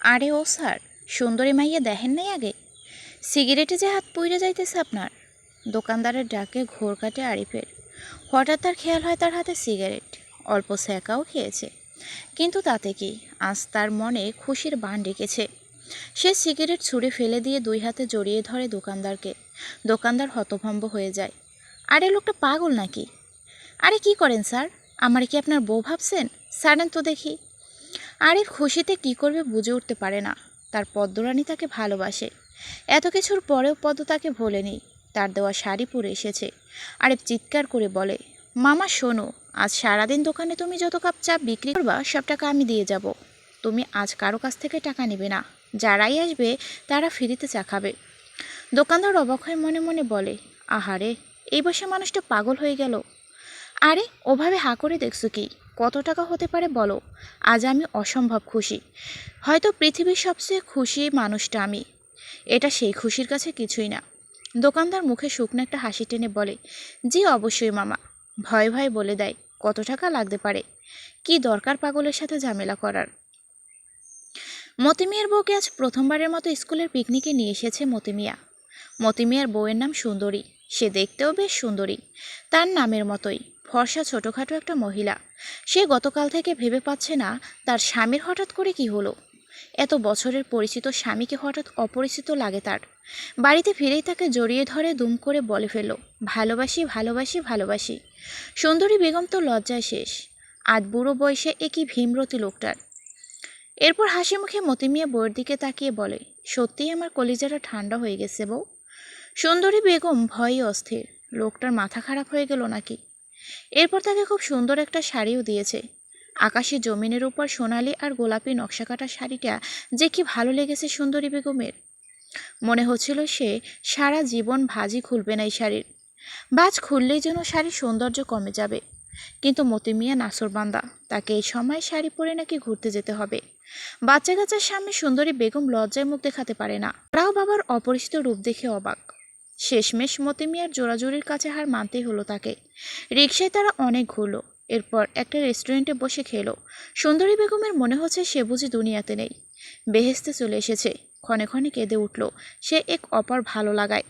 আরে ও স্যার, সুন্দরী মাইয়া দেখেন নাই আগে? সিগারেটে যে হাত পুইরে যাইতেছে আপনার? দোকানদারের ডাকে ঘোর কাটে আরিফের। হঠাৎ তার খেয়াল হয় তার হাতে সিগারেট। অল্প স্যাকাও খেয়েছে। কিন্তু তাতে কি? আজ তার মনে খুশির বান ডেকেছে। সে সিগারেট ছুঁড়ে ফেলে দিয়ে দুই হাতে জড়িয়ে ধরে দোকানদারকে। দোকানদার হতভম্ব হয়ে যায়। আরে লোকটা পাগল নাকি? আরে কি করেন স্যার? আমার কি আপনার বউ ভাবছেন? ছাড়েন তো দেখি। আরিফ খুশিতে কি করবে বুঝে উঠতে পারে না। তার পদ্মরানী তাকে ভালোবাসে। এত কিছুর পরেও পদ্ম তাকে ভোলেনি। তার দেওয়া শাড়ি পরে এসেছে। আরিফ চিৎকার করে বলে, মামা, শোনো, আজ সারাদিন দোকানে তুমি যত কাপ চা বিক্রি করবা, সব টাকা আমি দিয়ে যাব। তুমি আজ কারও কাছ থেকে টাকা নেবে না। যারাই আসবে, তারা ফ্রিতে চা খাবে। দোকানদার অবাক হয়ে মনে মনে বলে, আহারে, এই বসে মানুষটা পাগল হয়ে গেল। আরে, ওভাবে হা করে দেখছ কি? কত টাকা হতে পারে বলো? আজ আমি অসম্ভব খুশি। হয়তো পৃথিবীর সবচেয়ে খুশি মানুষটা আমি। এটা সেই খুশির কাছে কিছুই না। দোকানদার মুখে শুকনো একটা হাসি টেনে বলে, জি অবশ্যই মামা। ভয় ভয় বলে দেয়, কত টাকা লাগতে পারে? কি দরকার পাগলের সাথে ঝামেলা করার? মতিমিয়ার বউকে আজ প্রথমবারের মতো স্কুলের পিকনিকে নিয়ে এসেছে মতিমিয়া। মতিমিয়ার বউয়ের নাম সুন্দরী। সে দেখতেও বেশ সুন্দরী। তার নামের মতোই। ফর্সা ছোটোখাটো একটা মহিলা। সে গতকাল থেকে ভেবে পাচ্ছে না তার স্বামীর হঠাৎ করে কি হলো। এত বছরের পরিচিত স্বামীকে হঠাৎ অপরিচিত লাগে তার। বাড়িতে ফিরেই তাকে জড়িয়ে ধরে দুম করে বলে ফেলো ভালোবাসি ভালোবাসি ভালোবাসি। সুন্দরী বেগম তো লজ্জায় শেষ। আজ বুড়ো বয়সে একই ভীমরতি লোকটার? এরপর হাসি মুখে মতিমিয়া বউয়ের দিকে তাকিয়ে বলে, সত্যিই আমার কলিজাটা ঠান্ডা হয়ে গেছে বউ? সুন্দরী বেগম ভয়ে অস্থির, লোকটার মাথা খারাপ হয়ে গেল নাকি? এরপর তাকে খুব সুন্দর একটা শাড়িও দিয়েছে। আকাশে জমিনের উপর সোনালি আর গোলাপি নকশা কাটা শাড়িটা যে কি ভালো লেগেছে সুন্দরী বেগমের। মনে হচ্ছিল সে সারা জীবন ভাজি খুলবে না এই শাড়ির। বাজ খুললেই যেন শাড়ির সৌন্দর্য কমে যাবে। কিন্তু মতিমিয়া নাসরবান্দা, তাকে এই সময় শাড়ি পরে নাকি ঘুরতে যেতে হবে। বাচ্চা কাচ্চার সামনে সুন্দরী বেগম লজ্জায় মুখ দেখাতে পারে না। তারাও বাবার অপরিচিত রূপ দেখে অবাক। শেষমেশ মতিমিয়ার জোড়াজুড়ির কাছে হার মানতেই হলো তাকে। রিক্সায় তারা অনেক ঘুরলো। এরপর একটা রেস্টুরেন্টে বসে খেলো। সুন্দরী বেগমের মনে হচ্ছে সে বুঝি দুনিয়াতে নেই। বেহেস্তে চলে এসেছে। ক্ষণে ক্ষণে কেঁদে উঠল। সে এক অপার ভালো লাগায়।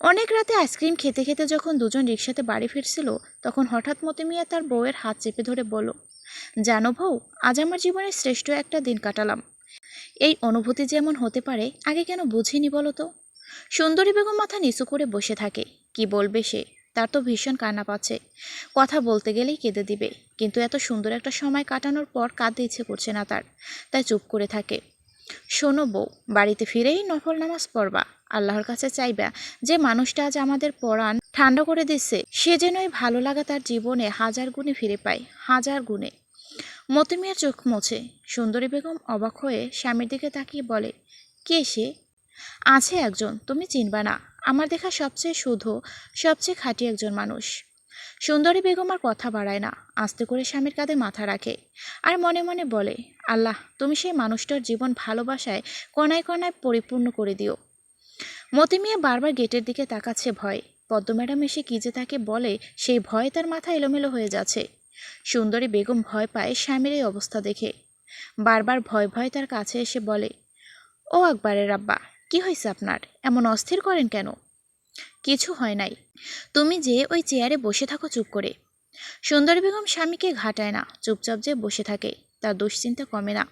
অনেক রাতে আইসক্রিম খেতে খেতে যখন দুজন রিক্সাতে বাড়ি ফিরছিল, তখন হঠাৎ মতিমিয়া তার বউয়ের হাত চেপে ধরে বলল, জানো বউ, আজ আমার জীবনের শ্রেষ্ঠ একটা দিন কাটালাম। এই অনুভূতি যেমন হতে পারে, আগে কেন বুঝিনি বলো তো? সুন্দরী বেগম মাথা নিচু করে বসে থাকে। কি বলবে সে? তার তো ভীষণ কান্না পাচ্ছে। কথা বলতে গেলেই কেঁদে দিবে। কিন্তু এত সুন্দর একটা সময় কাটানোর পর কাঁদতে ইচ্ছে করছে না তার। তাই চুপ করে থাকে। শোনো বউ, বাড়িতে ফিরেই নফল নামাজ পড়বা। আল্লাহর কাছে চাইবা যে মানুষটা আজ আমাদের পরাণ ঠান্ডা করে দিচ্ছে, সে যেন এই ভালো লাগা তার জীবনে হাজার গুণে ফিরে পায়, হাজার গুণে। মতিমিয়ার চোখ মোছে। সুন্দরী বেগম অবাক হয়ে স্বামীর দিকে তাকিয়ে বলে, কে সে? আছে একজন, তুমি চিনবা না। আমার দেখা সবচেয়ে শুধু, সবচেয়ে খাঁটি একজন মানুষ। সুন্দরী বেগম আর কথা বাড়ায় না, আস্তে করে স্বামীর কাঁধে মাথা রাখে আর মনে মনে বলে, আল্লাহ, তুমি সেই মানুষটার জীবন ভালোবাসায় কণায় কণায় পরিপূর্ণ করে দিও। মতিমিয়া বারবার গেটের দিকে তাকাচ্ছে ভয়। পদ্ম ম্যাডাম এসে কি যে তাকে বলে, সেই ভয়ে তার মাথা এলোমেলো হয়ে যাচ্ছে। সুন্দরী বেগম ভয় পায় স্বামীর এই অবস্থা দেখে। বারবার ভয় ভয় তার কাছে এসে বলে, ও আকবরের আব্বা কি হয়েছে আপনার? এমন অস্থির করেন কেন? কিছু হয় নাই। তুমি যে ওই চেয়ারে বসে থাকো চুপ করে। সুন্দরী বেগম স্বামীকে ঘাটায় না, চুপচাপ যে বসে থাকে, তার দুশ্চিন্তা কমে না।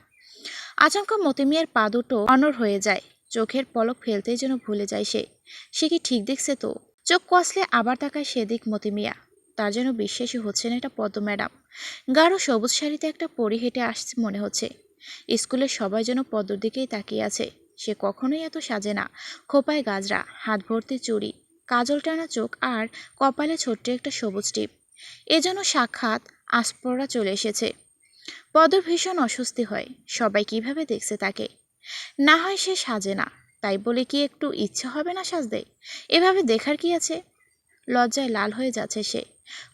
আচমকা মতিমিয়ার পা দুটো অনর হয়ে যায়, চোখের পলক ফেলতেই যেন ভুলে যায় সে। সে কি ঠিক দেখছে তো? চোখ কষলে আবার তাকায় সেদিক মতিমিয়া। তার যেন বিশ্বাসই হচ্ছে না এটা পদ্ম ম্যাডাম। গাঢ় সবুজ শাড়িতে একটা পরি হেঁটে আসছে মনে হচ্ছে। স্কুলের সবাই যেন পদ্মর দিকেই তাকিয়ে আছে। সে কখনোই এত সাজে না। খোপায় গাজরা, হাত ভর্তি চুড়ি, কাজল টানা চোখ আর কপালে ছোট্ট একটা সবুজ টিপ। এজন্য সাক্ষাৎ আস্পরা চলে এসেছে। পদর ভীষণ অস্বস্তি হয়, সবাই কীভাবে দেখছে তাকে? না হয় সে সাজে না, তাই বলে কি একটু ইচ্ছে হবে না সাজতে? এভাবে দেখার কি আছে? লজ্জায় লাল হয়ে যাচ্ছে সে।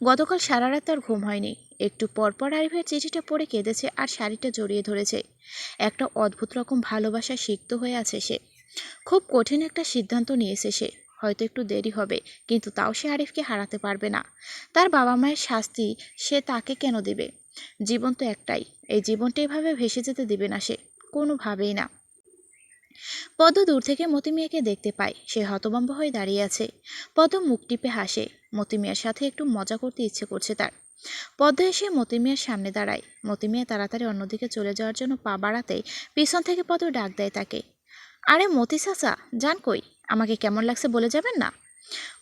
গতকাল সারা রাত তার ঘুম হয়নি। একটু পরপর আরিফের চিঠিটা পড়ে কেঁদেছে আর শাড়িটা জড়িয়ে ধরেছে। একটা অদ্ভুত রকম ভালোবাসা সিক্ত হয়ে আছে সে। খুব কঠিন একটা সিদ্ধান্ত নিয়েছে সে। হয়তো একটু দেরি হবে, কিন্তু তাও সে আরিফকে হারাতে পারবে না। তার বাবা মায়ের শাস্তি সে তাকে কেন দেবে? জীবন তো একটাই, এই জীবনটা এভাবে ভেসে যেতে দেবে না সে, কোনোভাবেই না। পদ্ম দূর থেকে মতিমিয়াকে দেখতে পায়। সে হতভম্ব হয়ে দাঁড়িয়ে আছে। পদ্ম মুখ টিপে হাসে। মতিমিয়ার সাথে একটু মজা করতে ইচ্ছে করছে তার। পদ্ম এসে মতিমিয়ার সামনে দাঁড়ায়। মতিমিয়া তাড়াতাড়ি অন্যদিকে চলে যাওয়ার জন্য পা বাড়াতেই পিছন থেকে পদ্ম ডাক দেয় তাকে। আরে মতি চাচা, যান কই? আমাকে কেমন লাগছে বলে যাবেন না?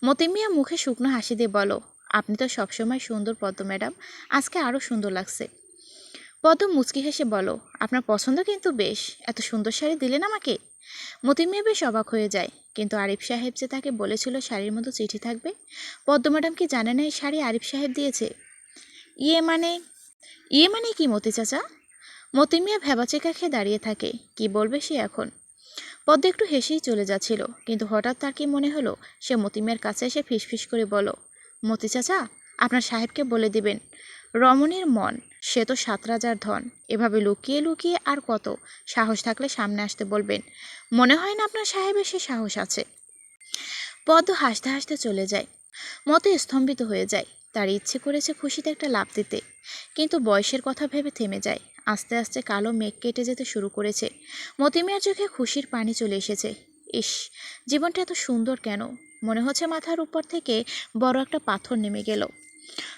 মতিমিয়া মুখে শুকনো হাসি দিয়ে বলো, আপনি তো সবসময় সুন্দর পদ্ম, ম্যাডাম। আজকে আরও সুন্দর লাগছে। পদ্ম মুচকি হেসে বলো, আপনার পছন্দ কিন্তু বেশ। এত সুন্দর শাড়ি দিলেন আমাকে? মতিমিয়া বেশ অবাক হয়ে যায়, কিন্তু আরিফ সাহেব যে তাকে বলেছিল শাড়ির মতো চিঠি থাকবে? পদ্ম ম্যাডাম কি জানে না এই শাড়ি আরিফ সাহেব দিয়েছে? ইয়ে মানে? ইয়ে মানে কি মতি চাচা? মতি মতিমিয়া ভেবাচেকা খেয়ে দাঁড়িয়ে থাকে। কি বলবে সে এখন? পদ্ম একটু হেসেই চলে যাচ্ছিল, কিন্তু হঠাৎ তার কি মনে হলো? সে মতিমিয়ার কাছে এসে ফিসফিস করে বলো, মতি চাচা, আপনার সাহেবকে বলে দিবেন। রমণীর মন, সে তো সাত রাজার ধন। এভাবে লুকিয়ে লুকিয়ে আর কত সাহস থাকলে সামনে আসতে বলবেন? মনে হয় না আপনার সাহেবের সে সাহস আছে? পদ্ম হাসতে হাসতে চলে যায়। মতে স্তম্ভিত হয়ে যায়। তার ইচ্ছে করেছে খুশিতে একটা লাভ দিতে। কিন্তু বয়সের কথা ভেবে থেমে যায়। আস্তে আস্তে কালো মেঘ কেটে যেতে শুরু করেছে। মতিমিয়ার চোখে খুশির পানি চলে এসেছে। ইস, জীবনটা এত সুন্দর কেন? মনে হচ্ছে মাথার উপর থেকে বড় একটা পাথর নেমে গেল।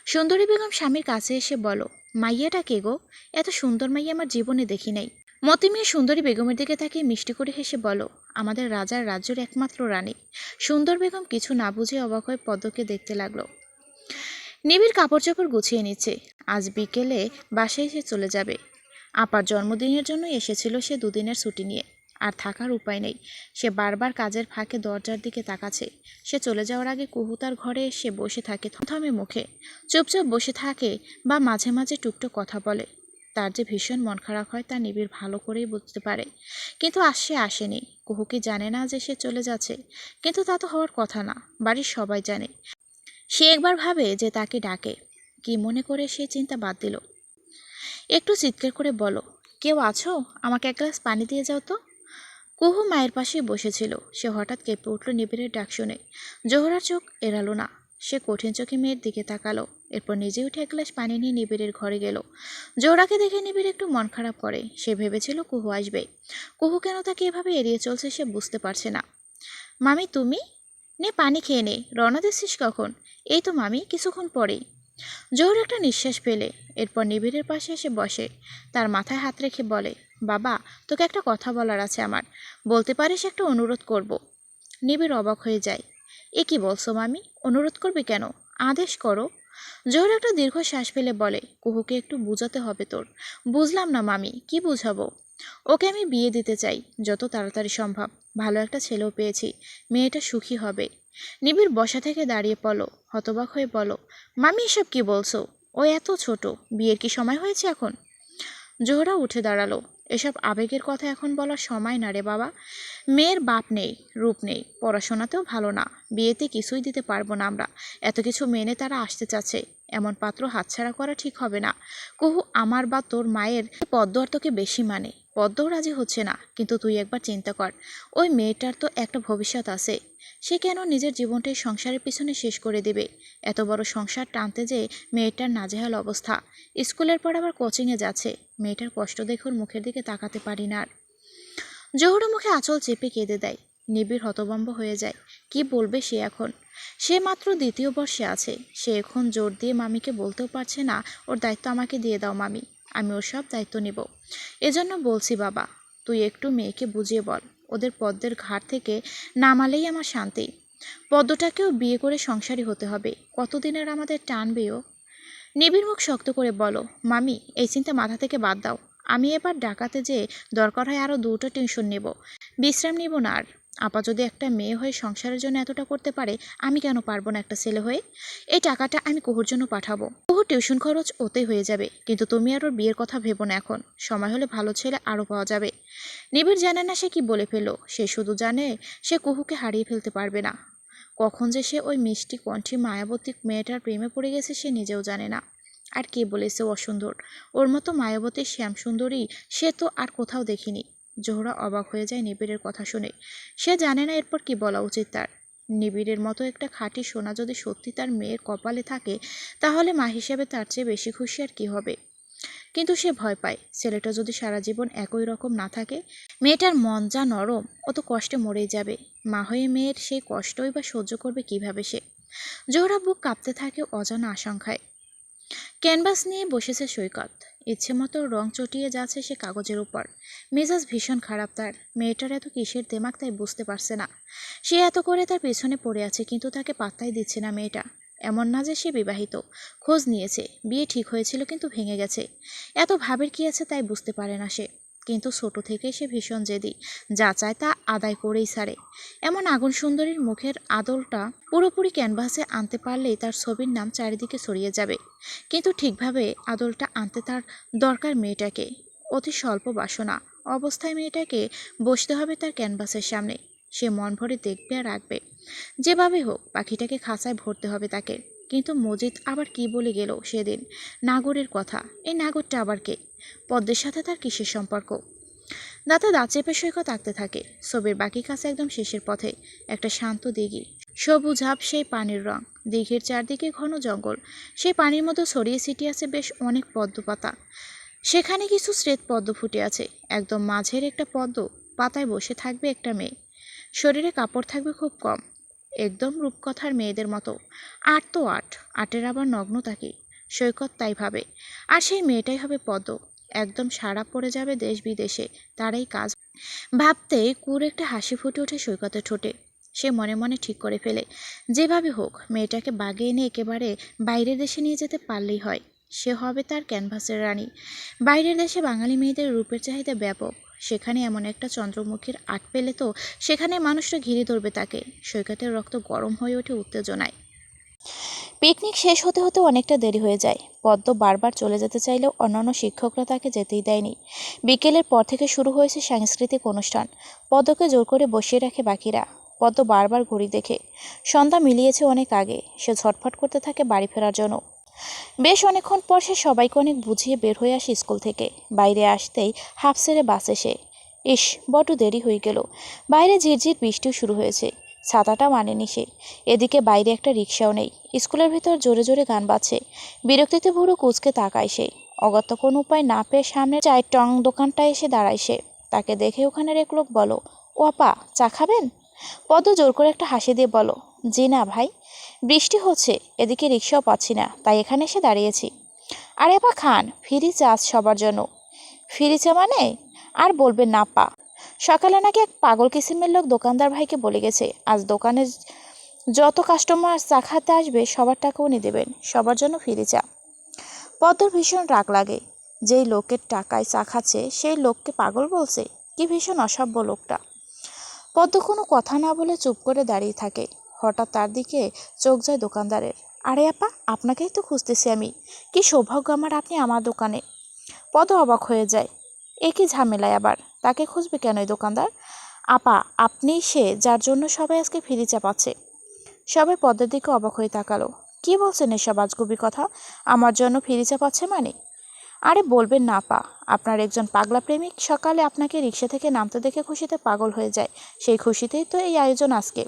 সুন্দরী বেগম স্বামীর কাছে এসে বলো, মাইয়াটা কে গো? এত সুন্দর মাইয়া আমার জীবনে দেখি নাই। মতিমিয়া সুন্দরী বেগমের দিকে তাকিয়ে মিষ্টি করে হেসে বলো, আমাদের রাজার রাজ্যের একমাত্র রানী। সুন্দর বেগম কিছু না বুঝে অবাক হয়ে পদ্মকে দেখতে লাগল। নিবিড় কাপড় চোপড় গুছিয়ে নিচ্ছে। আজ বিকেলে বাসায় এসে চলে যাবে। আপার জন্মদিনের জন্য এসেছিল সে দুদিনের ছুটি নিয়ে। আর থাকার উপায় নেই। সে বারবার কাজের ফাঁকে দরজার দিকে তাকাচ্ছে। সে চলে যাওয়ার আগে কুহু তার ঘরে এসে বসে থাকে থমথমে মুখে। চুপচাপ বসে থাকে বা মাঝে মাঝে টুকটুক কথা বলে। তার যে ভীষণ মন খারাপ হয় তা নিবিড় ভালো করেই বুঝতে পারে। কিন্তু আজ সে আসেনি। কুহু কি জানে না যে সে চলে যাচ্ছে? কিন্তু তা তো হওয়ার কথা না। বাড়ির সবাই জানে। সে একবার ভাবে যে তাকে ডাকে। কি মনে করে সে চিন্তা বাদ দিল। একটু চিৎকার করে বলো, কেউ আছো? আমাকে এক গ্লাস পানি দিয়ে যাও তো। কুহু মায়ের পাশে বসেছিল। সে হঠাৎ কেঁপে উঠল নিবিড়ের ডাক শুনে। জোহরার চোখ এড়ালো না। সে কঠিন চোখে মেয়ের দিকে তাকালো। এরপর নিজে উঠে এক গ্লাস পানি নিয়ে নিবিড়ের ঘরে গেল। জোহরাকে দেখে নিবিড় একটু মন খারাপ করে। সে ভেবেছিল কুহু আসবে কুহু কেন তাকে এভাবে এড়িয়ে চলছে সে বুঝতে পারছে না। মামি, তুমি? নে পানি খেয়ে নে, রওনা দিচ্ছিস কখন? এই তো মামি, কিছুক্ষণ পরেই। জোহর একটা নিঃশ্বাস ফেলে, এরপর নিবিড়ের পাশে এসে বসে। তার মাথায় হাত রেখে বলে, বাবা, তোকে একটা কথা বলার আছে আমার। বলতে পারিস একটা অনুরোধ করব। নিবিড় অবাক হয়ে যায়। এ কি বলছো মামি? অনুরোধ করবি কেন? আদেশ করো। জোহর একটা দীর্ঘ শ্বাস ফেলে বলে, কুহুকে একটু বুঝাতে হবে তোর। বুঝলাম না মামি, কি বুঝাবো? ওকে আমি বিয়ে দিতে চাই, যত তাড়াতাড়ি সম্ভব। ভালো একটা ছেলেও পেয়েছি, মেয়েটা সুখী হবে। নিবিড় বসা থেকে দাঁড়িয়ে পড়ো হতবাক হয়ে বলো মামি, এসব কি বলছো? ও এত ছোট, বিয়ের কি সময় হয়েছে এখন? জোহরা উঠে দাঁড়াল, এসব আবেগের কথা এখন বলার সময় না রে বাবা। মেয়ের বাপ নেই, রূপ নেই, পড়াশোনাতেও ভালো না, বিয়েতে কিছুই দিতে পারব না আমরা। এত কিছু মেনে তারা আসতে চাচ্ছে, এমন পাত্র হাতছাড়া করা ঠিক হবে না। কহু, আমার বা তোর মায়ের পদ্ম আর তোকে বেশি মানে। পদ্মও রাজি হচ্ছে না, কিন্তু তুই একবার চিন্তা কর, ওই মেয়েটার তো একটা ভবিষ্যৎ আছে। সে কেন নিজের জীবনটাই সংসারের পিছনে শেষ করে দেবে? এত বড় সংসার টানতে যে মেয়েটার নাজেহাল অবস্থা। স্কুলের পর আবার কোচিংয়ে যাচ্ছে, মেয়েটার কষ্ট দেখুর মুখের দিকে তাকাতে পারি না আর। জহুর মুখে আঁচল চেপে কেঁদে দেয়, নিবিড় হতবম্ব হয়ে যায়, কি বলবে সে এখন? সে মাত্র দ্বিতীয় বর্ষে আছে, সে এখন জোর দিয়ে মামিকে বলতেও পারছে না, ওর দায়িত্ব আমাকে দিয়ে দাও মামি। আমি ওর সব দায়িত্ব নেব। এজন্য বলছি, বাবা, তুই একটু মেয়েকে বুঝিয়ে বল। ওদের পদ্মের ঘাট থেকে নামালেই আমার শান্তি। পদ্মটাকেও বিয়ে করে সংসারী হতে হবে। কতদিনের আমাদের টানবে ও? নিবিড় মুখ শক্ত করে বলো, মামি, এই চিন্তা মাথা থেকে বাদ দাও। আমি এবার ডাকাতে যে দরকার হয় আরও দুটো টিউশন নেব। বিশ্রাম নিব না আর। আপা যদি একটা মেয়ে হয়ে সংসারের জন্য এতটা করতে পারে, আমি কেন পারব না একটা ছেলে হয়ে? এই টাকাটা আমি কুহুর জন্য পাঠাবো। কুহুর টিউশন খরচ ওতেই হয়ে যাবে, কিন্তু তুমি আর ওর বিয়ের কথা ভেবো না এখন। সময় হলে ভালো ছেলে আরও পাওয়া যাবে। নিবিড় জানে না সে কি বলে ফেলো সে শুধু জানে সে কুহুকে হারিয়ে ফেলতে পারবে না। কখন যে সে ওই মিষ্টি কণ্ঠী মায়াবতী মেয়েটার প্রেমে পড়ে গেছে সে নিজেও জানে না। আর কে বলেছে অসুন্দর? ওর মতো মায়াবতী শ্যাম সুন্দরী সে তো আর কোথাও দেখিনি। জোহরা অবাক হয়ে যায় নিবিড়ের কথা শুনে। সে জানে না এরপর কি বলা উচিত তার। নিবিড়ের মতো একটা খাঁটি সোনা যদি সত্যি তার মেয়ের কপালে থাকে, তাহলে মা হিসেবে তার চেয়ে বেশি খুশি আর কি হবে? কিন্তু সে ভয় পায়। ছেলেটা যদি সারা জীবন একই রকম না থাকে, মেয়েটার মন যা নরম, অত কষ্টে মরেই যাবে। মা হয়ে মেয়ের সেই কষ্টই বা সহ্য করবে কীভাবে সে? জোহরা বুক কাঁপতে থাকে অজানা আশঙ্কায়। ক্যানভাস নিয়ে বসেছে সৈকত। ইচ্ছে মতো রং চটিয়ে যাচ্ছে সে কাগজের উপর। মেজাজ ভীষণ খারাপ তার। মেয়েটার এত কিসের দেমাক তাই বুঝতে পারছে না। সে এত করে তার পেছনে পড়ে আছে কিন্তু তাকে পাত্তাই দিচ্ছে না মেয়েটা। এমন না যে সে বিবাহিত। খোঁজ নিয়েছে। বিয়ে ঠিক হয়েছিল কিন্তু ভেঙে গেছে। এত ভাবের কি আছে তাই বুঝতে পারে না সে। কিন্তু ছোট থেকে সে ভীষণ জেদি, যা চায় তা আদায় করেই ছাড়ে। এমন আগুন সুন্দরীর মুখের আদলটা পুরোপুরি ক্যানভাসে আনতে পারলেই তার ছবির নাম চারিদিকে ছড়িয়ে যাবে। কিন্তু ঠিকভাবে আদলটা আনতে তার দরকার মেয়েটাকে, অতি স্বল্প বাসনা। অবস্থায় মেয়েটাকে বসতে হবে তার ক্যানভাসের সামনে। সে মন ভরে দেখবে আর রাখবে যেভাবে হোক, পাখিটাকে খাঁচায় ভরতে হবে তাকে। কিন্তু মজিদ আবার কি বলে গেল সেদিন? নাগরের কথা। এই নাগরটা আবার কে? পদ্মের সাথে তার কিসের সম্পর্ক? দাঁতে দাঁত চেপে সৈকত আঁকতে থাকে। ছবির বাকি কাছে একদম শেষের পথে। একটা শান্ত দিঘি। সবুজ হাব সেই পানির রং। দিঘির চারদিকে ঘন জঙ্গল। সেই পানির মতো ছড়িয়ে ছিটিয়ে আছে বেশ অনেক পদ্ম পাতা সেখানে কিছু শ্বেত পদ্ম ফুটে আছে। একদম মাঝের একটা পদ্ম পাতায় বসে থাকবে একটা মেয়ে। শরীরে কাপড় থাকবে খুব কম। একদম রূপকথার মেয়েদের মতো। আট তো আট, আটের আবার নগ্নতা কি? সৈকত তাই ভাবে। আর সেই মেয়েটাই হবে পদ্ম। একদম সারা পড়ে যাবে দেশ বিদেশে, তারাই কাজ। ভাবতে কুর একটা হাসি ফুটে ওঠে সৈকতের ঠোঁটে। সে মনে মনে ঠিক করে ফেলে। যেভাবে হোক, মেয়েটাকে বাগে এনে একেবারে বাইরের দেশে নিয়ে যেতে পারলেই হয়। সে হবে তার ক্যানভাসের রানী। বাইরের দেশে বাঙালি মেয়েদের রূপের চাহিদা ব্যাপক। সেখানে এমন একটা চন্দ্রমুখীর আট পেলে তো সেখানে মানুষটা ঘিরে ধরবে তাকে। সৈকতের রক্ত গরম হয়ে ওঠে উত্তেজনায়। পিকনিক শেষ হতে হতে অনেকটা দেরি হয়ে যায়। পদ্ম বারবার চলে যেতে চাইলেও অন্যান্য শিক্ষকরা তাকে যেতেই দেয়নি। বিকেলের পর থেকে শুরু হয়েছে সাংস্কৃতিক অনুষ্ঠান। পদ্মকে জোর করে বসিয়ে রাখে বাকিরা। পদ্ম বারবার ঘড়ি দেখে। সন্ধ্যা মিলিয়েছে অনেক আগে। সে ঝটফট করতে থাকে বাড়ি ফেরার জন্য। বেশ অনেকক্ষণ পর সে সবাইকে অনেক বুঝিয়ে বের হয়ে আসে স্কুল থেকে। বাইরে আসতেই হাফ সেরে বাস এসে। ইস, বড্ড দেরি হয়ে গেল। বাইরে ঝিরঝির বৃষ্টিও শুরু হয়েছে। ছাতাটা মানেনি সে। এদিকে বাইরে একটা রিক্সাও নেই। স্কুলের ভিতর জোরে জোরে গান বাজছে। বিরক্তিতে পুরো কুচকে তাকায় সে। অগত্য কোনো উপায় না পেয়ে সামনে চায়ের টং দোকানটা এসে দাঁড়ায় সে। তাকে দেখে ওখানের এক লোক বলো, ও আপা, চা খাবেন? পদ্ম জোর করে একটা হাসি দিয়ে বলো, জি না ভাই। বৃষ্টি হচ্ছে, এদিকে রিক্সাও পাচ্ছি না, তাই এখানে এসে দাঁড়িয়েছি। আরে আপা খান, ফ্রি চা সবার জন্য। ফ্রি চা মানে? আর বলবেন না পা সকালে নাকি এক পাগল কিসিমের লোক দোকানদার ভাইকে বলে গেছে, আজ দোকানে যত কাস্টমার চা খাতে আসবে, সবার টাকা উনি দেবেন, সবার জন্য ফিরে চা। পদ্মর ভীষণ রাগ লাগে, যেই লোকের টাকায় চা খাচ্ছে, সেই লোককে পাগল বলছে, কি ভীষণ অসভ্য লোকটা। পদ্ম কোনো কথা না বলে চুপ করে দাঁড়িয়ে থাকে। হঠাৎ তার দিকে চোখ যায় দোকানদারের। আরে আপা, আপনাকেই তো খুঁজতেছি আমি। কি সৌভাগ্য আমার আপনি আমার দোকানে। পদ অবাক হয়ে যায়। এ কি ঝামেলায় আবার? তাকে খুঁজবে কেন এই দোকানদার? আপা, আপনি সে যার জন্য সবাই আজকে ফিরে চাপাচ্ছে। সবাই পদের দিকে অবাক হয়ে তাকালো। কি বলছেন এসব আজগুবি কথা? আমার জন্য ফিরে চাপাচ্ছে মানে? আরে বলবেন না পা আপনার একজন পাগলা প্রেমিক সকালে আপনাকে রিক্সা থেকে নামতে দেখে খুশিতে পাগল হয়ে যায়। সেই খুশিতেই তো এই আয়োজন আজকে।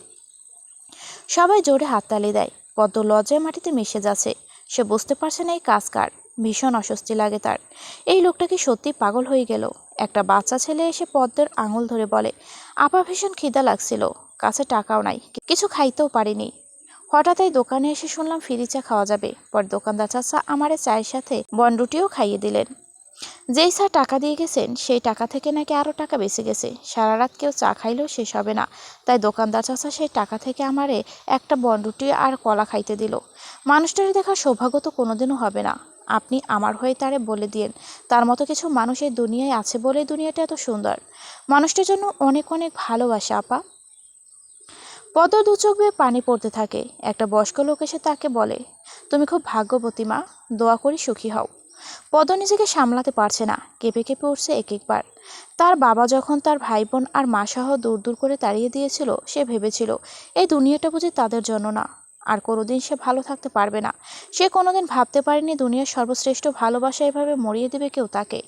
সবাই জোরে হাততালি দেয়। পদ্ম লজ্জায় মাটিতে মিশে যাচ্ছে। সে বুঝতে পারছে না এই কাজ কার। ভীষণ অস্বস্তি লাগে তার। এই লোকটা কি সত্যি পাগল হয়ে গেল? একটা বাচ্চা ছেলে এসে পদ্মের আঙুল ধরে বলে, আপা, ভীষণ খিদা লাগছিল। কাছে টাকাও নাই। কিছু খাইতেও পারিনি। হঠাৎ এই দোকানে এসে শুনলাম ফিরি চা খাওয়া যাবে। পর দোকানদার চাচা আমারে চায়ের সাথে বনরুটিও খাইয়ে দিলেন। যেই স্যার টাকা দিয়ে গেছেন, সেই টাকা থেকে নাকি আরও টাকা বেঁচে গেছে। সারা রাত কেউ চা খাইলেও শেষ হবে না। তাই দোকানদার চাচা সেই টাকা থেকে আমারে একটা বনরুটি আর কলা খাইতে দিল। মানুষটার দেখার সৌভাগ্য তো কোনোদিনও হবে না। আপনি আমার হয়ে তারে বলে দিয়েন। তার মতো কিছু মানুষ এই দুনিয়ায় আছে বলেই দুনিয়াটা এত সুন্দর। মানুষটার জন্য অনেক অনেক ভালোবাসা, আপা। পদ দু চোখ বেয়ে পানি পড়তে থাকে। একটা বয়স্ক লোক এসে তাকে বলে, তুমি খুব ভাগ্যবতী মা। দোয়া করি সুখী হও। পদ নিজেকে সামলাতে পারছে না। কেঁপে কেঁপে উঠছে এক একবার। তার বাবা যখন তার ভাই বোন আর মা সহ দূর দূর করে তাড়িয়ে দিয়েছিল, সে ভেবেছিল, এই দুনিয়াটা বুঝি তাদের জন্য না। আর কোনোদিন সে ভালো থাকতে পারবে না। সে কোনোদিন ভাবতে পারেনি দুনিয়ার সর্বশ্রেষ্ঠ ভালোবাসা এভাবে মরিয়ে দেবে কেউ তাকে।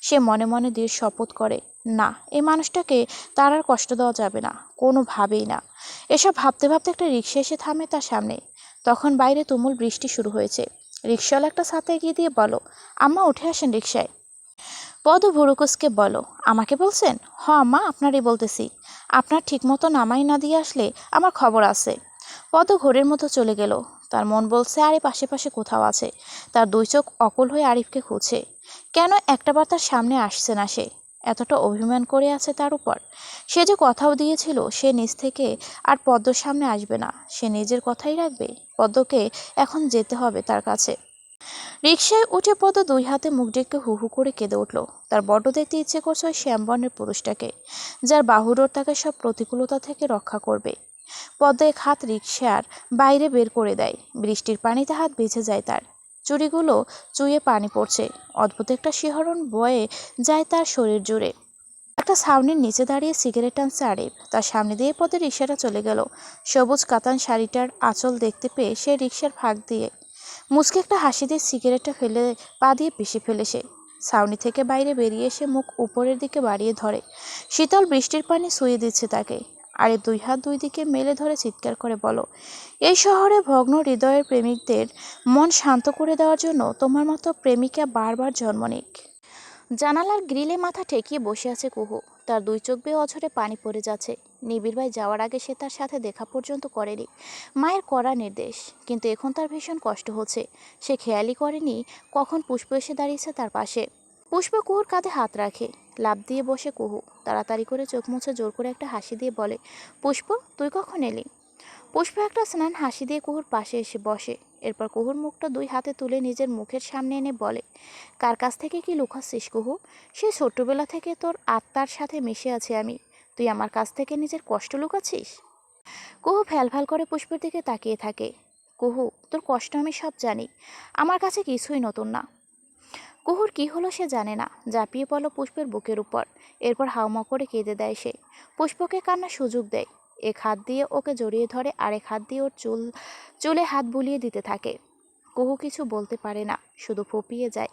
সে মনে মনে দৃঢ় শপথ করে, না, এই মানুষটাকে তার আর কষ্ট দেওয়া যাবে না, কোনোভাবেই না। এসব ভাবতে ভাবতে একটা রিক্সা এসে থামে তার সামনে। তখন বাইরে তুমুল বৃষ্টি শুরু হয়েছে। রিক্সাওয়ালা একটা সাথে এগিয়ে দিয়ে বলো, আম্মা, উঠে আসেন রিক্সায় পদ ভুরুকুসকে বলো, আমাকে বলছেন? হ, আম্মা, আপনারই বলতেছি। আপনার ঠিক ঠিকমতো নামাই না দিয়ে আসলে আমার খবর আছে। পদ ঘোরের মতো চলে গেল। তার মন বলছে আরিফ আশেপাশে কোথাও আছে। তার দুই চোখ অকল হয়ে আরিফকে খুঁজছে। কেন একটাবার তার সামনে আসছে না সে? এতটা অভিমান করে আছে তার উপর? সে যে কথাও দিয়েছিল, সে নিজ থেকে আর পদ্মর সামনে আসবে না। সে নিজের কথাই রাখবে? পদ্মকে এখন যেতে হবে তার কাছে। রিক্সায় উঠে পদ্ম দুই হাতে মুখ ডেকে হু হু করে কেঁদে উঠল। তার বড্ড দেখতে ইচ্ছে করছে ওই শ্যামবর্ণের পুরুষটাকে, যার বাহুডোর তাকে সব প্রতিকূলতা থেকে রক্ষা করবে। পদ্ম এক হাত রিকশার বাইরে বের করে দেয়। বৃষ্টির পানিতে হাত ভিজে যায় তার। চুড়িগুলো চুয়ে পানি পড়ছে। অদ্ভুত একটা শিহরণ বয়ে যায় তার শরীর জুড়ে। একটা ছাউনির নিচে দাঁড়িয়ে সিগারেট টানছে আরিফ। তার সামনে দিয়ে পথে রিক্সাটা চলে গেল। সবুজ কাতান শাড়িটার আঁচল দেখতে পেয়ে সে রিক্সার ফাঁক দিয়ে মুচকে একটা হাসি দিয়ে সিগারেটটা ফেলে, পা দিয়ে পিষে ফেলে সে। ছাউনি থেকে বাইরে বেরিয়ে এসে মুখ উপরের দিকে বাড়িয়ে ধরে। শীতল বৃষ্টির পানি শুয়ে দিচ্ছে তাকে। আরে দুই হাত দুই দিকে মেলে ধরে চিৎকার করে বলো, এই শহরে ভগ্ন হৃদয়ের প্রেমিকদের মন শান্ত করে দেওয়ার জন্য তোমার মতো প্রেমিকা বারবার জন্ম নিক। জানালার গ্রিলে মাথা ঠেকিয়ে বসে আছে কুহু। তার দুই চোখ বেয়ে অঝরে পানি পড়ে যাচ্ছে। নিবিড় ভাই যাওয়ার আগে সে তার সাথে দেখা পর্যন্ত করেনি। মায়ের কড়া নির্দেশ, কিন্তু এখন তার ভীষণ কষ্ট হচ্ছে। সে খেয়ালই করেনি কখন পুষ্প এসে দাঁড়িয়েছে তার পাশে। পুষ্প কুহুর কাঁধে হাত রাখে। লাভ দিয়ে বসে কুহু। তাড়াতাড়ি করে চোখ মুছে জোর করে একটা হাসি দিয়ে বলে, পুষ্প, তুই কখন এলি? পুষ্প একটা স্নান হাসি দিয়ে কুহুর পাশে এসে বসে। এরপর কুহুর মুখটা দুই হাতে তুলে নিজের মুখের সামনে এনে বলে, কার কাছ থেকে কি লুকাচ্ছিস কুহু? সেই ছোট্টবেলা থেকে তোর আত্মার সাথে মিশে আছি আমি। তুই আমার কাছ থেকে নিজের কষ্ট লুকাচ্ছিস? কুহু ফ্যাল ফ্যাল করে পুষ্পের দিকে তাকিয়ে থাকে। কুহু, তোর কষ্ট আমি সব জানি। আমার কাছে কিছুই নতুন না। কুহুর কি হলো সে জানে না ঝাঁপিয়ে পড়ল পুষ্পের বুকের উপর। এরপর হাউমা করে কেঁদে দেয় সে। পুষ্পকে কান্না সুযোগ দেয়। এক হাত দিয়ে ওকে জড়িয়ে ধরে, আরেক হাত দিয়ে ওর চুল, চুলে হাত বুলিয়ে দিতে থাকে। কুহু কিছু বলতে পারে না, শুধু ফুপিয়ে যায়।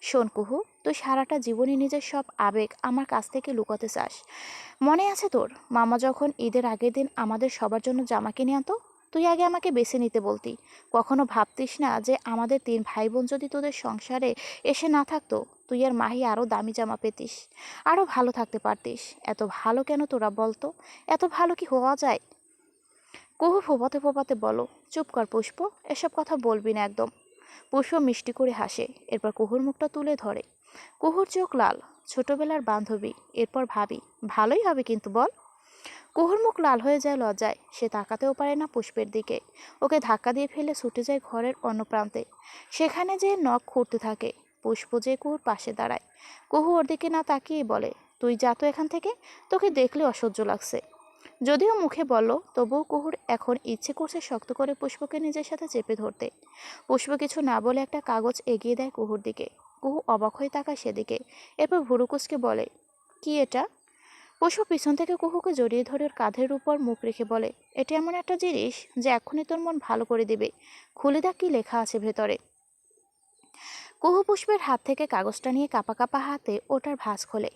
শোন কুহু, তুই সারাটা জীবনে নিজের সব আবেগ আমার কাছ থেকে লুকাতে চাস। মনে আছে তোর, মামা যখন ঈদের আগের দিন আমাদের সবার জন্য জামা কিনে আনতো? তুই আগে আমাকে বেছে নিতে বলতি। কখনো ভাবতিস না যে আমাদের তিন ভাই বোন যদি তোদের সংসারে এসে না থাকতো, তুই আর মাহি আরও দামি জামা পেতিস। আরও ভালো থাকতে পারতিস। এত ভালো কেন তোরা বলতো? এত ভালো কি হওয়া যায়? কুহু ফোপাতে ফোপাতে বলো, চুপ কর পুষ্প, এসব কথা বলবি না একদম। পুষ্প মিষ্টি করে হাসে, এরপর কুহুর মুখটা তুলে ধরে। কুহুর চোখ লাল, ছোটবেলার বান্ধবী, এরপর ভাবি, ভালোই হবে কিন্তু বল। কুহুর মুখ লাল হয়ে যায় লজ্জায়। সে তাকাতেও পারে না পুষ্পের দিকে। ওকে ধাক্কা দিয়ে ফেলে ছুটে যায় ঘরের অন্য প্রান্তে। সেখানে যে নখ খুঁড়তে থাকে, পুষ্প যে কুহুর পাশে দাঁড়ায়। কুহু ওর দিকে না তাকিয়ে বলে, তুই যা তো এখান থেকে, তোকে দেখলে অসহ্য লাগছে। যদিও মুখে বলল, তবুও কুহুর এখন ইচ্ছে করছে শক্ত করে পুষ্পকে নিজের সাথে চেপে ধরতে। পুষ্প কিছু না বলে একটা কাগজ এগিয়ে দেয় কুহুর দিকে। কুহু অবাক হয়ে তাকায় সেদিকে। এরপর ভুরুকুসকে বলে, কি এটা? পুষ্প পিছন থেকে কুহুকে জড়িয়ে ধরে ওর কাঁধের উপর মুখ রেখে বলে, এটা এমন একটা জিনিস যে এক্ষুনি তোর মন ভালো করে দিবে। খুলে দেখ কি লেখা আছে ভেতরে কুহু পুষ্পের হাত থেকে কাগজটা নিয়ে কাপা কাপা হাতে ওটার ভাঁজ খোলে।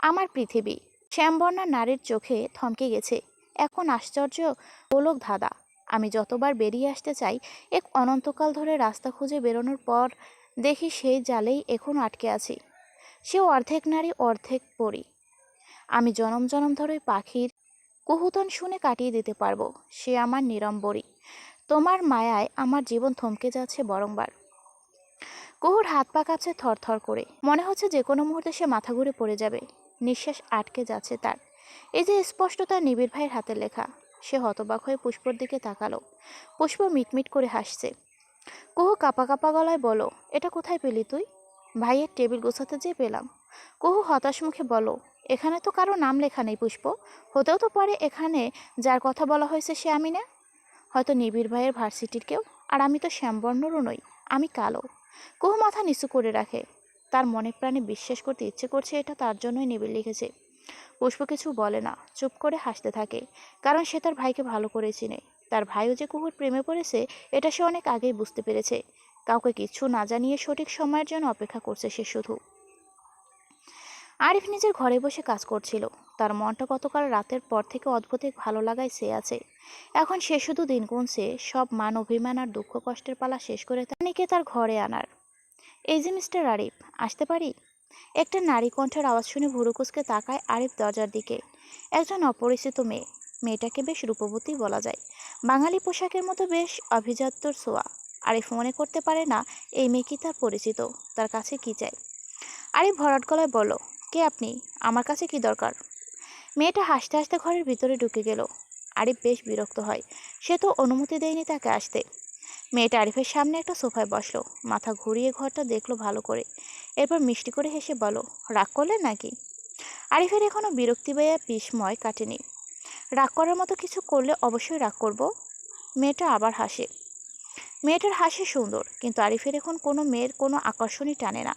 আমার পৃথিবী শ্যামবর্ণা নারীর চোখে থমকে গেছে। এখন আশ্চর্য গোলক ধাঁধা। আমি যতবার বেরিয়ে আসতে চাই, এক অনন্তকাল ধরে রাস্তা খুঁজে বেরোনোর পর দেখি সেই জালেই এখন আটকে আছি। সে অর্ধেক নারী, অর্ধেক পরী। আমি জনম জনম ধরে পাখির কুহুতন শুনে কাটিয়ে দিতে পারব, সে আমার নিরম্বরী। তোমার মায়ায় আমার জীবন থমকে যাচ্ছে বরংবার। কুহুর হাত পা কাছে থরথর করে। মনে হচ্ছে যে কোনো মুহূর্তে সে মাথা ঘুরে পড়ে যাবে। নিঃশ্বাস আটকে যাচ্ছে তার। এই যে স্পষ্ট তার নিবিড় ভাইয়ের হাতে লেখা, সে হতবাক হয়ে পুষ্পর দিকে তাকালো। পুষ্প মিটমিট করে হাসছে। কুহু কাপা কাপা গলায় বলো, এটা কোথায় পেলি তুই? ভাইয়ের টেবিল গোছাতে যেয়ে পেলাম। কুহু হতাশ মুখে বলো এখানে তো কারও নাম লেখা নেই, পুষ্প। হতেও তো পারে এখানে যার কথা বলা হয়েছে সে আমি না হয়তো নিবিড় ভাইয়ের ভার্সিটির কেউ, আর আমি তো শ্যামবর্ণরও নই, আমি কালো। কুহু মাথা নিচু করে রাখে। তার মনে প্রাণে বিশ্বাস করতে ইচ্ছে করছে এটা তার জন্যই নিবিড় লিখেছে। পুষ্প কিছু বলে না, চুপ করে হাসতে থাকে, কারণ সে তার ভাইকে ভালো করে চিনে। তার ভাইও যে কুহুর প্রেমে পড়েছে, এটা সে অনেক আগেই বুঝতে পেরেছে। কাউকে কিছু না জানিয়ে সঠিক সময়ের জন্য অপেক্ষা করছে সে শুধু। আরিফ নিজের ঘরে বসে কাজ করছিল। তার মনটা গতকাল রাতের পর থেকে অদ্ভুত ভালো লাগায় সে আছে। এখন সে শুধু দিন গুনছে, সব মান, অভিমান আর দুঃখ কষ্টের পালা শেষ করে তানিকে তার ঘরে আনার। এই যে মিস্টার আরিফ, আসতে পারি? একটা নারী কণ্ঠের আওয়াজ শুনে ভুরুকুসকে তাকায় আরিফ দরজার দিকে। একজন অপরিচিত মেয়ে। মেয়েটাকে বেশ রূপবতী বলা যায়। বাঙালি পোশাকের মতো বেশ অভিজাত্যর সোয়া। আরিফ মনে করতে পারে না, এই মেয়ে কি তার পরিচিত? তার কাছে কি চাই? আরিফ ভরাট গলায় বলল কে আপনি? আমার কাছে কি দরকার? মেয়েটা হাসতে হাসতে ঘরের ভিতরে ঢুকে গেল। আরিফ বেশ বিরক্ত হয়। সে তো অনুমতি দেয়নি তাকে আসতে। মেয়েটা আরিফের সামনে একটা সোফায় বসল। মাথা ঘুরিয়ে ঘরটা দেখল ভালো করে। এরপর মিষ্টি করে হেসে বলো, রাগ করলেন নাকি? আরিফের এখনও বিরক্তি বা বিস্ময় কাটেনি। রাগ করার মতো কিছু করলে অবশ্যই রাগ করব? মেয়েটা আবার হাসে। মেয়েটার হাসি সুন্দর, কিন্তু আরিফের এখন কোনো মেয়ের কোনো আকর্ষণই টানে না।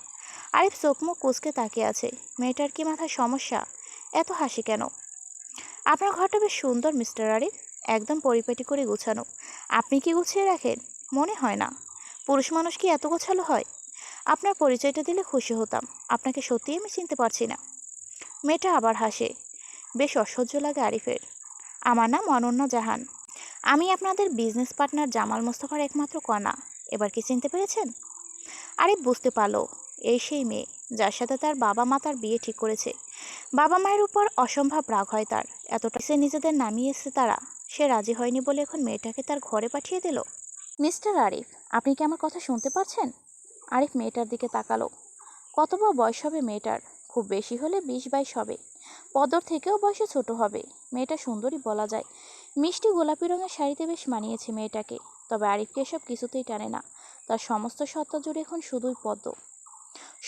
আরিফ চোখ মুখ কুচকে তাকিয়ে আছে। মেয়েটার কি মাথায় সমস্যা? এত হাসি কেন? আপনার ঘরটা বেশ সুন্দর, মিস্টার আরিফ। একদম পরিপাটি করে গুছানো। আপনি কি গুছিয়ে রাখেন? মনে হয় না। পুরুষ মানুষ কি এত গোছালো হয়? আপনার পরিচয়টা দিলে খুশি হতাম। আপনাকে সত্যিই আমি চিনতে পারছি না। মেয়েটা আবার হাসে। বেশ অসহ্য লাগে আরিফের। আমার নাম অনন্যা জাহান। আমি আপনাদের বিজনেস পার্টনার জামাল মোস্তফার একমাত্র কণা এবার কি চিনতে পেরেছেন? আরিফ বুঝতে পারল। এই সেই মেয়ে, যার সাথে তার বাবা মা তার বিয়ে ঠিক করেছে। বাবা মায়ের উপর অসম্ভব রাগ হয় তার। এতটা সে নিজেদের নামিয়েছে তারা। সে রাজি হয়নি বলে এখন মেয়েটাকে তার ঘরে পাঠিয়ে দিল। মিস্টার আরিফ, আপনি কি আমার কথা শুনতে পাচ্ছেন আরিফ মেয়েটার দিকে তাকালো। কত বয়স হবে মেয়েটার? খুব বেশি হলে বিশ বাইশ হবে। পদর থেকেও বয়সে ছোট হবে। মেয়েটা সুন্দরী বলা যায়। মিষ্টি গোলাপি রঙের শাড়িতে বেশ মানিয়েছে মেয়েটাকে। তবে আরিফকে এসব কিছুতেই টানে না। তার সমস্ত সত্তা জুড়ে এখন শুধুই পদ্ম।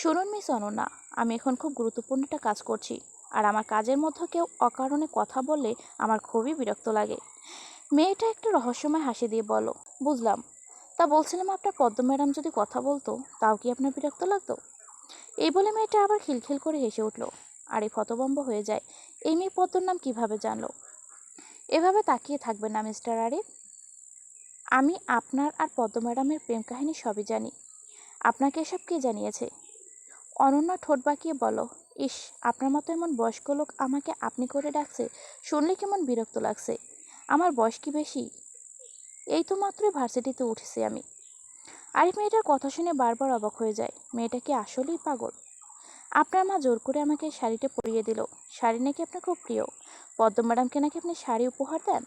শুনুন, মিস অনন্যা, আমি এখন খুব গুরুত্বপূর্ণ একটা কাজ করছি, আর আমার কাজের মধ্যে কেউ অকারণে কথা বললে আমার খুবই বিরক্ত লাগে। মেয়েটা একটু রহস্যময় হাসি দিয়ে বলো বুঝলাম। তা বলছিলাম আপনার পদ্ম ম্যাডাম যদি কথা বলতো, তাও কি আপনার বিরক্ত লাগতো? এই বলে মেয়েটা আবার খিলখিল করে হেসে উঠল, আর এই হতবম্ব হয়ে যায়। এই মেয়ে পদ্মর নাম কীভাবে জানলো? এভাবে তাকিয়ে থাকবেন না, মিস্টার আরিফ। আমি আপনার আর পদ্ম ম্যাডামের প্রেম কাহিনী সবই জানি। আপনাকে এসব কে জানিয়েছে? অনন্য ঠোঁট বাঁকিয়ে বলো ইস, আপনার মতো এমন বয়স্ক লোক আমাকে আপনি করে ডাকছে, শুনলে কেমন বিরক্ত লাগছে। আমার বয়স কি বেশি? এই তো মাত্রই ভার্সিটিতে উঠেছি আমি। আরিফ মেয়েটার কথা শুনে বারবার অবাক হয়ে যায়, মেয়েটা কি আসলেই পাগল? আপনার মা জোর করে আমাকে শাড়িটা পরিয়ে দিল। শাড়ি নাকি আপনার খুব প্রিয়। পদ্ম ম্যাডামকে নাকি আপনি শাড়ি উপহার দেন?